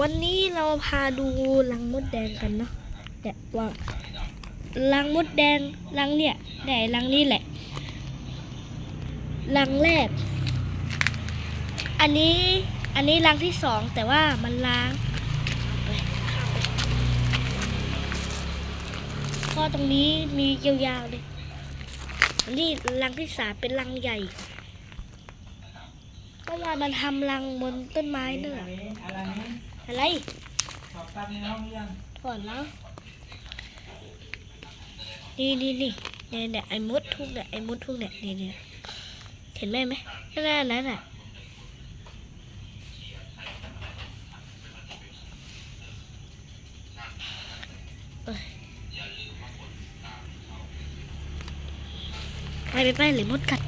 วันนี้เราพาดูรังมดแดงกันเนาะเนี่ยว่ารังมดแดงรังเนี่ยไหนรังนี้แหละรังแรก อันนี้อันนี้รังที่สองแต่ว่ามันล้างข้ามไปก็ตรงนี้มียาวๆเลยนนี้รังที่สามเป็นรังใหญ่ เมื่อวานมันทำรังบนต้นไม้ด้วยอะไรนะอะไรขอบตัดในห้องหรือยังก่อนนะนี่นี่นี่เนี่ยเนี่ยไอ้มดทุกเนี่ยไอ้มดทุกเนี่ยนี่เนี่ยเห็นไหมไหมข้างหน้านั้นอะไปไปไปหรือมดกัด